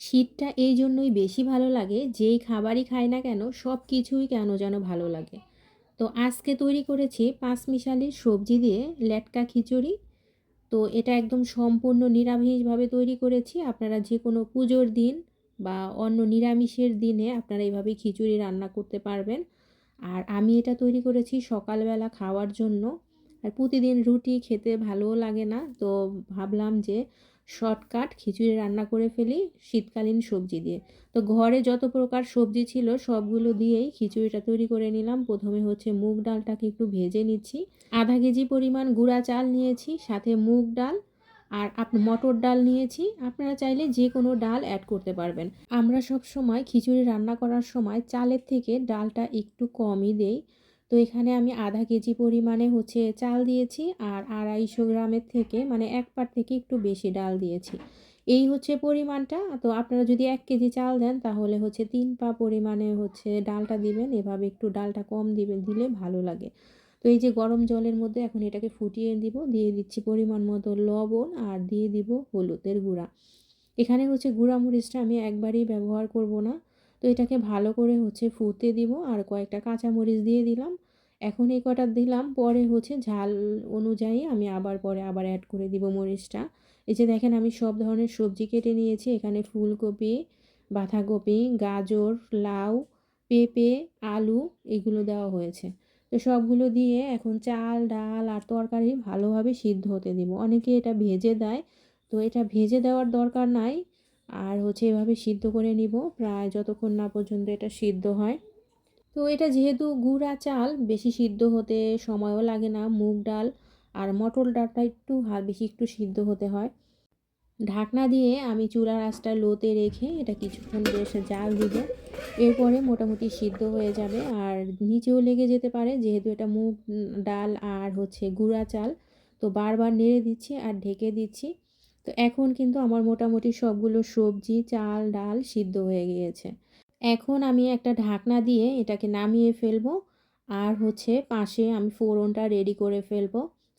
শীতটা এই জন্যই বেশি ভালো লাগে, যেই খাবারই খাই না কেন সব কিছুই কেন যেন ভালো লাগে। তো আজকে তৈরি করেছি পাঁচমিশালি সবজি দিয়ে লেটকা খিচুড়ি। তো এটা একদম সম্পূর্ণ নিরামিষভাবে তৈরি করেছি। আপনারা যে কোনো পুজোর দিন বা অন্য নিরামিষের দিনে আপনারা এইভাবে খিচুড়ি রান্না করতে পারবেন। আর আমি এটা তৈরি করেছি সকালবেলা খাওয়ার জন্য। আর প্রতিদিন রুটি খেতে ভালোও লাগে না। তো ভাবলাম যে শর্টকাট খিচুড়ি রান্না করে ফেলি শীতকালীন সবজি দিয়ে। তো ঘরে যত প্রকার সবজি ছিল সবগুলো দিয়েই খিচুড়িটা তৈরি করে নিলাম। প্রথমে হচ্ছে মুগ ডালটাকে একটু ভেজে নিচ্ছি। আধা কেজি পরিমাণ গুঁড়া চাল নিয়েছি, সাথে মুগ ডাল আর আপ, মটর ডাল নিয়েছি। আপনারা চাইলে যে কোনো ডাল অ্যাড করতে পারবেন। আমরা সব সময় খিচুড়ি রান্না করার সময় চালের থেকে ডালটা একটু কমই দেই। তো এখানে আমি আধা কেজি পরিমাণে হচ্ছে চাল দিয়েছি আর আড়াইশো গ্রামের থেকে মানে এক পাট থেকে একটু বেশি ডাল দিয়েছি। এই হচ্ছে পরিমাণটা। তো আপনারা যদি এক কেজি চাল দেন তাহলে হচ্ছে তিন পা পরিমাণে হচ্ছে ডালটা দিবেন। এভাবে একটু ডালটা কম দিবেন, দিলে ভালো লাগে। তো এই যে গরম জলের মধ্যে এখন এটাকে ফুটিয়ে দিব। দিয়ে দিচ্ছি পরিমাণ মতো লবণ আর দিয়ে দিব হলুদের গুঁড়া। এখানে হচ্ছে গুঁড়া মরিচটা আমি একবারই ব্যবহার করব না। তো এটাকে ভালো করে হচ্ছে ফুটতে দিব আর কয়েকটা কাঁচামরিচ দিয়ে দিলাম। এখন এই কটা দিলাম, পরে হচ্ছে ঝাল অনুযায়ী আমি আবার পরে আবার অ্যাড করে দিব মরিচটা। এই যে দেখেন আমি সব ধরনের সবজি কেটে নিয়েছি, এখানে ফুলকপি, বাঁধাকপি, গাজর, লাউ, পেঁপে, আলু এগুলো দেওয়া হয়েছে। তো সবগুলো দিয়ে এখন চাল, ডাল আর তরকারি ভালোভাবে সিদ্ধ হতে দিব। অনেকে এটা ভেজে দেয়, তো এটা ভেজে দেওয়ার দরকার নাই। আর হচ্ছে এভাবে সিদ্ধ করে নিব। প্রায় যতক্ষণ না পর্যন্ত এটা সিদ্ধ হয়। তো এটা যেহেতু গুঁড়া চাল, বেশি সিদ্ধ হতে সময়ও লাগে না। মুগ ডাল আর মটর ডালটা একটু বেশি একটু সিদ্ধ হতে হয়। ঢাকনা দিয়ে আমি চুলার আঁচটা লোতে রেখে এটা কিছুক্ষণ বেশ জাল দিব। এরপরে মোটামুটি সিদ্ধ হয়ে যাবে। আর নিচেও লেগে যেতে পারে, যেহেতু এটা মুগ ডাল আর হচ্ছে গুঁড়া চাল। তো বারবার নেড়ে দিচ্ছি আর ঢেকে দিচ্ছি। তো এখন কিন্তু আমার মোটামুটি সবগুলো সবজি, চাল, ডাল সিদ্ধ হয়ে গিয়েছে। এখন আমি একটা ঢাকনা দিয়ে এটাকে নামিয়ে ফেলব আর হচ্ছে পাশে আমি ফোড়নটা রেডি করে ফেলব।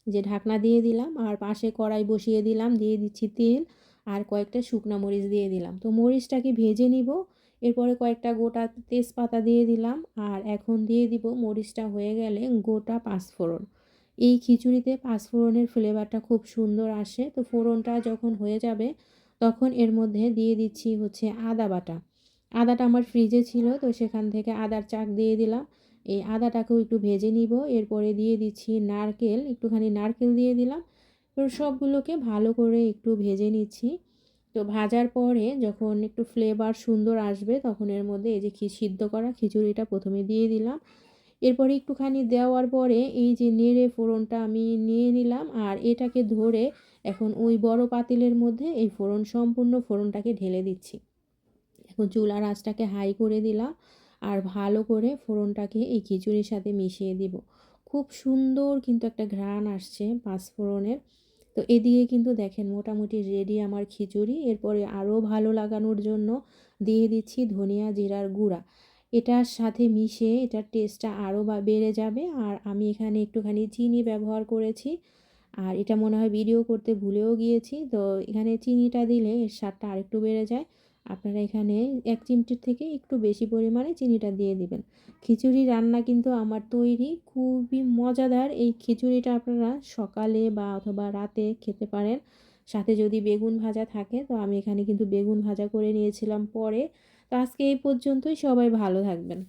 যে ঢাকনা দিয়ে দিলাম আর পাশে কড়াই বসিয়ে দিলাম, দিয়ে দিচ্ছি তেল আর কয়েকটা শুকনো মরিচ দিয়ে দিলাম। তো মরিচটাকে ভেজে নিব, এরপরে কয়েকটা গোটা তেজপাতা দিয়ে দিলাম আর এখন দিয়ে দিব মরিচটা হয়ে গেলে গোটা পাঁচফোড়ন। এই খিচুড়িতে পাঁচফোড়নের ফ্লেভারটা খুব সুন্দর আসে। তো ফোড়নটা যখন হয়ে যাবে, তখন এর মধ্যে দিয়ে দিচ্ছি হচ্ছে আদা বাটা। আদাটা আমার ফ্রিজে ছিল, তো সেখান থেকে আদার চাক দিয়ে দিলাম। এই আদাটাকেও একটু ভেজে নিব। এরপরে দিয়ে দিচ্ছি নারকেল, একটুখানি নারকেল দিয়ে দিলাম। তো সবগুলোকে ভালো করে একটু ভেজে নিচ্ছি। তো ভাজার পরে যখন একটু ফ্লেভার সুন্দর আসবে, তখন এর মধ্যে এই যে সিদ্ধ করা খিচুড়িটা প্রথমে দিয়ে দিলাম। এরপরে একটুখানি দেওয়ার পরে এই যে নেড়ে ফোড়নটা আমি নিয়ে নিলাম আর এটাকে ধরে এখন ওই বড় পাতিলের মধ্যে এই ফোড়ন সম্পূর্ণ ফোড়নটাকে ঢেলে দিচ্ছি। এখন চুলার আঁচটাকে হাই করে দিলাম আর ভালো করে ফোড়নটাকে এই খিচুড়ির সাথে মিশিয়ে দিব। খুব সুন্দর কিন্তু একটা ঘ্রাণ আসছে পাঁচ ফোড়নের। তো এদিকে কিন্তু দেখেন মোটামুটি রেডি আমার খিচুড়ি। এরপরে আরও ভালো লাগানোর জন্য দিয়ে দিচ্ছি ধনিয়া জিরার গুঁড়া। এটার সাথে মিশে এটার টেস্টটা আরও বা বেড়ে যাবে। আর আমি এখানে একটুখানি চিনি ব্যবহার করেছি। আর এটা মনে হয় ভিডিও করতে ভুলেও গিয়েছি। তো এখানে চিনিটা দিলে এর স্বাদটা আরেকটু বেড়ে যায়। আপনারা এখানে এক চিমটির থেকে একটু বেশি পরিমাণে চিনিটা দিয়ে দিবেন। খিচুড়ি রান্না কিন্তু আমার তৈরি। খুবই মজাদার। এই খিচুড়িটা আপনারা সকালে বা অথবা রাতে খেতে পারেন। সাথে যদি বেগুন ভাজা থাকে, তো আমি এখানে কিন্তু বেগুন ভাজা করে নিয়েছিলাম পরে। তো আজকে এই পর্যন্তই সবাই ভালো থাকবেন।